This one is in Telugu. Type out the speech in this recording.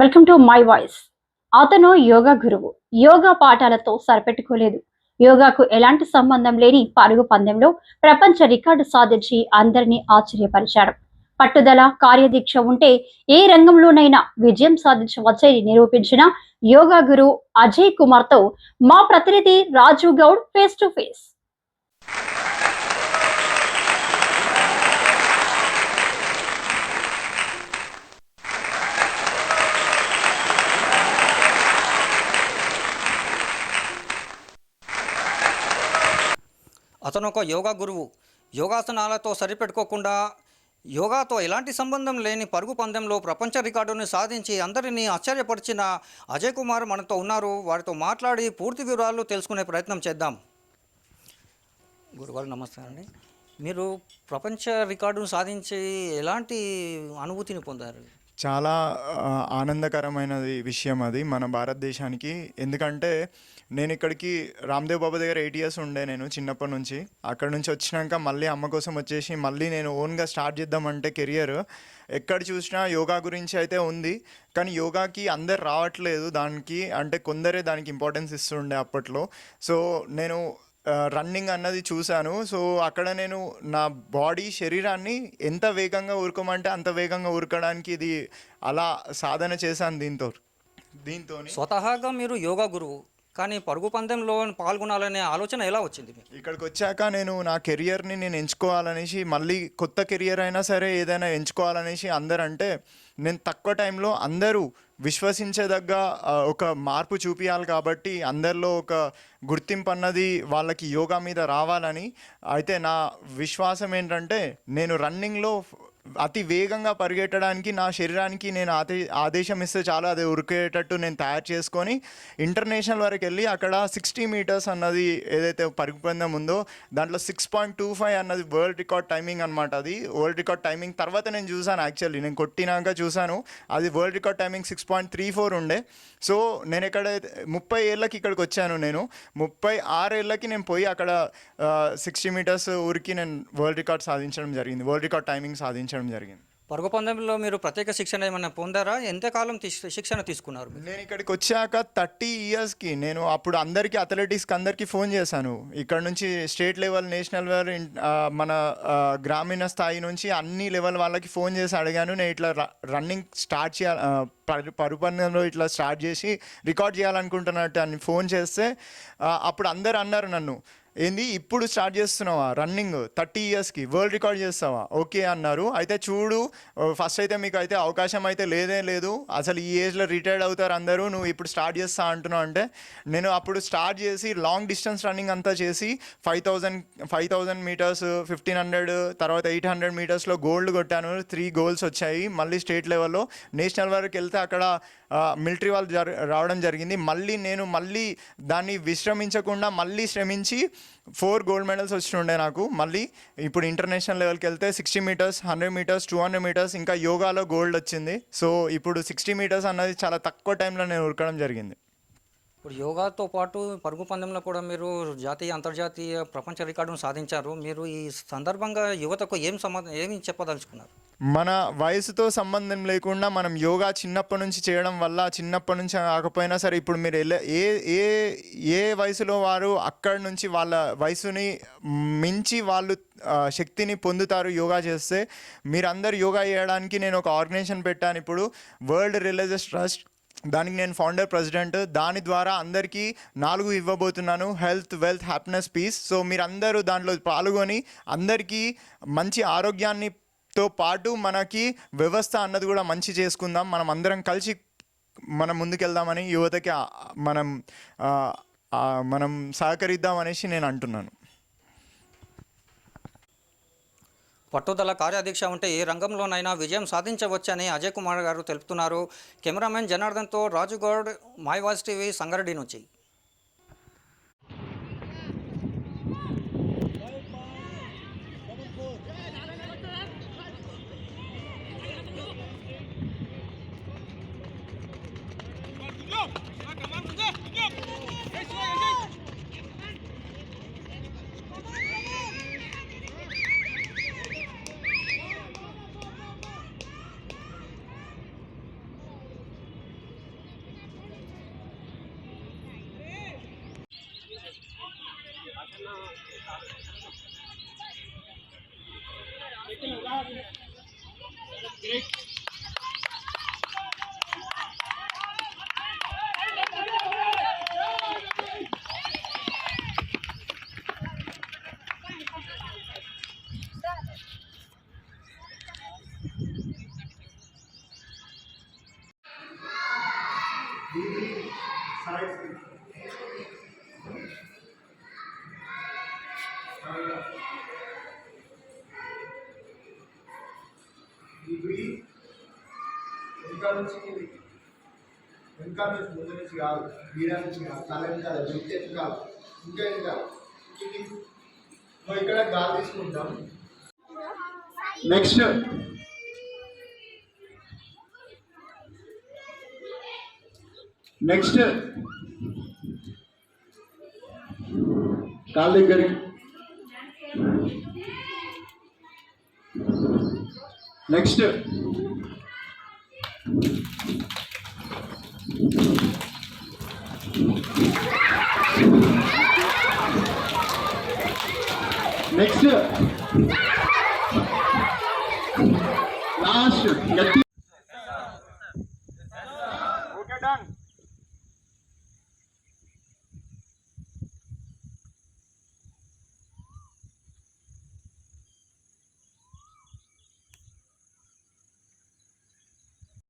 వెల్కమ్ టు మై వాయిస్ అతను యోగా గురువు. యోగా పాఠాలతో సరిపెట్టుకోలేదు. యోగాకు ఎలాంటి సంబంధం లేని పరుగు పందెంలో ప్రపంచ రికార్డు సాధించి అందరినీ ఆశ్చర్యపరిచాడు. పట్టుదల కార్యదీక్ష ఉంటే ఏ రంగంలోనైనా విజయం సాధించవచ్చని నిరూపించిన యోగా గురు అజయ్ కుమార్తో మా ప్రతినిధి Raju Goud face to face అతను ఒక యోగా గురువు. యోగాసనాలతో సరిపెట్టుకోకుండా యోగాతో ఎలాంటి సంబంధం లేని పరుగు పందెంలో ప్రపంచ రికార్డును సాధించి అందరినీ ఆశ్చర్యపరిచిన అజయ్ కుమార్ మనతో ఉన్నారు. వారితో మాట్లాడి పూర్తి వివరాలు తెలుసుకునే ప్రయత్నం చేద్దాం. గురుగారు నమస్కారం అండి. మీరు ప్రపంచ రికార్డును సాధించి ఎలాంటి అనుభూతిని పొందారు? చాలా ఆనందకరమైనది విషయం అది మన భారతదేశానికి. ఎందుకంటే నేను ఇక్కడికి రామ్దేవ్ బాబా దగ్గర ఎయిట్ ఇయర్స్ ఉండే నేను చిన్నప్పటి నుంచి. అక్కడ నుంచి వచ్చినాక మళ్ళీ అమ్మ కోసం వచ్చేసి మళ్ళీ నేను ఓన్గా స్టార్ట్ చేద్దామంటే కెరియర్. ఎక్కడ చూసినా యోగా గురించి అయితే ఉంది. కానీ యోగాకి అందరు రావట్లేదు దానికి. అంటే కొందరే దానికి ఇంపార్టెన్స్ ఇస్తుండే అప్పట్లో. సో నేను రన్నింగ్ అన్నది చూశాను. సో అక్కడ నేను నా బాడీ శరీరాన్ని ఎంత వేగంగా ఊరుకోమంటే అంత వేగంగా ఉరకడానికి ఇది అలా సాధన చేశాను దీంతో దీంతో స్వతహాగా మీరు యోగా గురువు. కానీ పరుగు పందెంలో పాల్గొనాలనే ఆలోచన ఎలా వచ్చింది మీకు? ఇక్కడికి వచ్చాక నేను నా కెరియర్ని నేను ఎంచుకోవాలనేసి మళ్ళీ కొత్త కెరియర్ అయినా సరే ఏదైనా ఎంచుకోవాలనేసి అందరంటే నేను తక్కువ టైంలో అందరూ విశ్వసించేదగ్గ ఒక మార్పు చూపించాలి కాబట్టి అందరిలో ఒక గుర్తింపు అన్నది వాళ్ళకి యోగా మీద రావాలని అయితే నా విశ్వాసం ఏంటంటే నేను రన్నింగ్లో అతి వేగంగా పరిగెట్టడానికి నా శరీరానికి నేను ఆదే ఆదేశం ఇస్తే చాలు అది ఉరికేటట్టు నేను తయారు చేసుకొని ఇంటర్నేషనల్ వరకు వెళ్ళి అక్కడ సిక్స్టీ మీటర్స్ అన్నది ఏదైతే పరుగు పందెం ఉందో దాంట్లో సిక్స్ పాయింట్ టూ ఫైవ్ అన్నది వరల్డ్ రికార్డ్ టైమింగ్ అనమాట అది. వరల్డ్ రికార్డ్ టైమింగ్ తర్వాత నేను చూసాను యాక్చువల్లీ నేను కొట్టినాక చూసాను అది world record timing six point three four ఉండే. సో నేను ఎక్కడ ముప్పై ఏళ్ళకి ఇక్కడికి వచ్చాను నేను. ముప్పై ఆరేళ్ళకి నేను పోయి అక్కడ సిక్స్టీ మీటర్స్ ఊరికి నేను వరల్డ్ రికార్డ్ సాధించడం జరిగింది వరల్డ్ రికార్డ్ టైమింగ్ సాధించడం జరిగింది. పరుగు పందెంలో మీరు ప్రత్యేక శిక్షణ ఏమైనా పొందారా? ఎంతకాలం శిక్షణ తీసుకున్నారు? నేను ఇక్కడికి వచ్చాక థర్టీ ఇయర్స్కి నేను అప్పుడు అందరికీ అథ్లెటిక్స్కి అందరికీ ఫోన్ చేశాను. ఇక్కడ నుంచి స్టేట్ లెవెల్ నేషనల్ లెవెల్ మన గ్రామీణ స్థాయి నుంచి అన్ని లెవెల్ వాళ్ళకి ఫోన్ చేసి అడిగాను. నేను ఇట్లా రన్నింగ్ స్టార్ట్ చేయాలి ఆ, పరు పరుపందంలో ఇట్లా స్టార్ట్ చేసి రికార్డ్ చేయాలనుకుంటున్నట్టు అని ఫోన్ చేస్తే అప్పుడు అందరు అన్నారు నన్ను ఏంది? ఇప్పుడు స్టార్ట్ చేస్తున్నావా? రన్నింగ్ థర్టీ ఇయర్స్కి వరల్డ్ రికార్డ్ చేస్తావా? ఓకే అన్నారు. అయితే చూడు ఫస్ట్ అయితే మీకు అయితే అవకాశం అయితే లేదే లేదు. అసలు ఈ ఏజ్లో రిటైర్డ్ అవుతారు అందరూ. నువ్వు ఇప్పుడు స్టార్ట్ చేస్తా అంటున్నావు అంటే నేను అప్పుడు స్టార్ట్ చేసి లాంగ్ డిస్టెన్స్ రన్నింగ్ అంతా చేసి five thousand five thousand metres fifteen hundred తర్వాత ఎయిట్ హండ్రెడ్ మీటర్స్లో గోల్డ్ కొట్టాను. త్రీ గోల్స్ వచ్చాయి. మళ్ళీ స్టేట్ లెవెల్లో నేషనల్ వరకు వెళ్తే అక్కడ మిలిటరీ వాళ్ళు జరి రావడం జరిగింది. మళ్ళీ నేను మళ్ళీ దాన్ని విశ్రమించకుండా మళ్ళీ శ్రమించి ఫోర్ గోల్డ్ మెడల్స్ వచ్చిండే నాకు. మళ్ళీ ఇప్పుడు ఇంటర్నేషనల్ లెవెల్కి వెళ్తే sixty metres hundred metres two hundred metres ఇంకా యోగాలో గోల్డ్ వచ్చింది. సో ఇప్పుడు సిక్స్టీ మీటర్స్ అన్నది చాలా తక్కువ టైంలో నేను ఉరకడం జరిగింది. ఇప్పుడు యోగాతో పాటు పరుగు పందెంలో కూడా మీరు జాతీయ అంతర్జాతీయ ప్రపంచ రికార్డును సాధించారు. మీరు ఈ సందర్భంగా యువతకు ఏం సంబంధం ఏమి చెప్పదలుచుకున్నారు? మన వయసుతో సంబంధం లేకుండా మనం యోగా చిన్నప్పటి నుంచి చేయడం వల్ల చిన్నప్పటి నుంచి కాకపోయినా సరే ఇప్పుడు మీరు ఎలా- ఏ ఏ ఏ వయసులో వారు అక్కడి నుంచి వాళ్ళ వయసుని మించి వాళ్ళు శక్తిని పొందుతారు యోగా చేస్తే మీరందరూ యోగా చేయడానికి నేను ఒక ఆర్గనైజేషన్ పెట్టాను. ఇప్పుడు వరల్డ్ రిలీజియస్ ట్రస్ట్ దానికి నేను ఫౌండర్ ప్రెసిడెంట్ దాని ద్వారా అందరికీ నాలుగు ఇవ్వబోతున్నాను. Health wealth happiness peace so మీరందరూ దాంట్లో పాల్గొని అందరికీ మంచి ఆరోగ్యాన్ని తో పాటు మనకి వ్యవస్థ అన్నది కూడా మంచి చేసుకుందాం. మనం అందరం కలిసి మనం ముందుకెళ్దామని యువతకి మనం మనం సహకరిద్దాం అనేసి నేను అంటున్నాను. పట్టుదల కార్యాదీక్ష ఉంటే ఏ రంగంలోనైనా విజయం సాధించవచ్చని అజయ్ కుమార్ గారు తెలుపుతున్నారు. Cameraman జనార్దన్తో Raju Goud my voice TV Sangareddy నుంచి. నుంచి వెనకాల నుంచి ముందు నుంచి కాదు గీడ నుంచి కాదు తల వెనకాల వ్యక్తి ఎత్తు కాదు ఇంకా ఇంకా ఇక్కడ గాలి తీసుకుంటాం. నెక్స్ట్. నెక్స్ట్. కాళ్ళ దగ్గరికి. నెక్స్ట్ నెక్స్ట్ లాస్ట్ గట్టి